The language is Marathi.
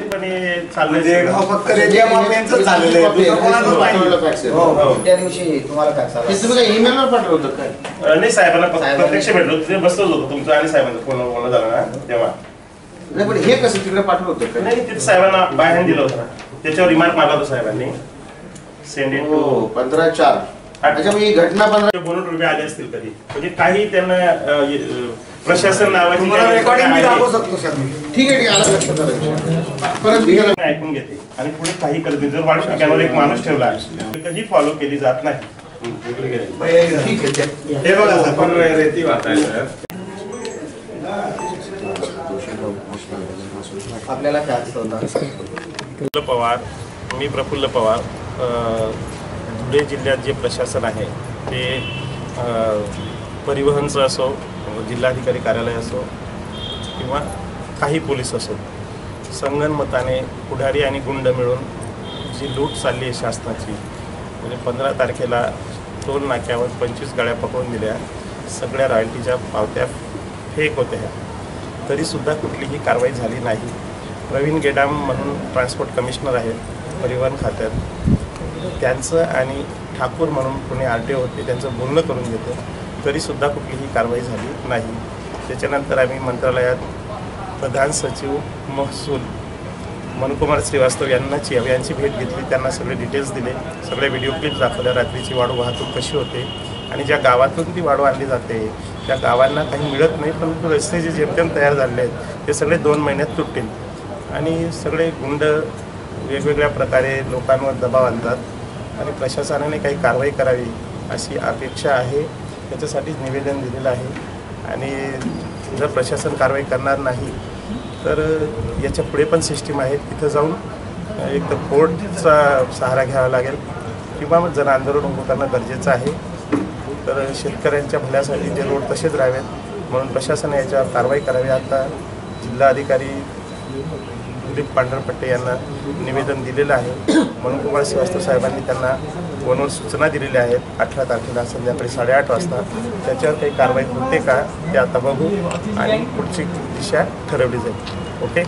चाललंय म्हणजे गाव फक्त रेडिया माफियांचंच झालेलं आहे. दुसरं कोणाचंच नाही. त्या दिवशी तुम्हाला फॅक्स आला ते तुम्ही काय ईमेलवर पाठवलं होतं काय? अं, नाही साहेबांना प्रत्यक्ष भेटलो तिथे बसलोच होतो तुमचं आणि साहेबांचं. फोन बोलणं झालं ना? तेव्हा. नाही पण हे कसं तिकडे पाठवलं होतं काय? नाही तिथे साहेबांना बाय हँड दिलं होतं ना. त्याच्यावर रिमार्क मारला होता साहेबांनी. सेंड इट हो टू पंधरा चार. त्याच्यामुळे ही घटना पंधरा बोनट रुपये आले असतील कधी? म्हणजे काही त्यांना प्रशासन नावाची तुम्हाला काही रेकॉर्डिंग मी आहे. दाखवू शकतो सर. मी ठीक आहे ठीक आहे आलं लक्षात आलं लक्षात. परत ऐकून घेते. आणि पुढे काही करत नाही. जर वाढ ठिकाणावर एक माणूस ठेवला कधी फॉलो केली जात नाही. ठीक आहे त्या- हे बघा सर. पण आपल्याला फॅक्स होता प्रफुल्ल पवार मी प्रफुल्ल पवार. धुळे जिल्ह्यात जे प्रशासन आहे ते परिवहनचं असो जिल्हाधिकारी कार्यालय असो किंवा काही पोलीस असो संगनमताने पुढारी आणि गुंड मिळून जी लूट चालली आहे शासनाची म्हणजे पंधरा तारखेला टोल नाक्यावर पंचवीस गाड्या पकडून दिल्या सगळ्या रॉयल्टीच्या पावत्या फेक होत्या. तरीसुद्धा कुठलीही कारवाई झाली नाही. प्रवीण गेडाम म्हणून ट्रान्सपोर्ट कमिशनर आहेत परिवहन खात्यात. त्यांचं आणि ठाकूर म्हणून कोणी आर टी ओ होते त्यांचं बोलणं करून घेतो. तरीसुद्धा कुठलीही कारवाई झाली नाही. त्याच्यानंतर आम्ही मंत्रालयात प्रधान सचिव महसूल मनुकुमार श्रीवास्तव यांनाची यांची भेट घेतली. त्यांना सगळे डिटेल्स दिले. सगळे व्हिडिओ क्लिप्स दाखवल्या. रात्रीची वाढू वाहतूक कशी होते? आणि ज्या गावातून ती वाढू आणली जाते त्या गावांना काही मिळत नाही परंतु रस्ते जे जेमतेम तयार झालेले आहेत ते सगळे दोन महिन्यात तुटतील. आणि सगळे गुंड वेगवेगळ्या प्रकारे लोकांवर दबाव आणतात. आणि प्रशासनाने काही कारवाई करावी अशी अपेक्षा आहे. त्याच्यासाठीच निवेदन दिलेलं आहे. आणि जर प्रशासन कारवाई करणार नाही तर याच्यापुढे पण सिस्टीम आहे तिथं जाऊन एक तर कोर्टचा सहारा घ्यावा लागेल. किंवा मग जन आंदोलन उभं करणं गरजेचं आहे तर शेतकऱ्यांच्या भल्यासाठी ते रोड तसेच राहावेत. म्हणून प्रशासनाने याच्यावर कारवाई करावी. आता जिल्हाधिकारी दिलीप पांढरपट्टे यांना निवेदन दिलेलं आहे. म्हणून कुमार श्रीवास्तव साहेबांनी त्यांना फोनवर सूचना दिलेल्या आहेत. अठरा तारखेला संध्याकाळी साडेआठ वाजता त्याच्यावर काही कारवाई होते का ते आता बघू आणि पुढची दिशा ठरवली जाईल. ओके?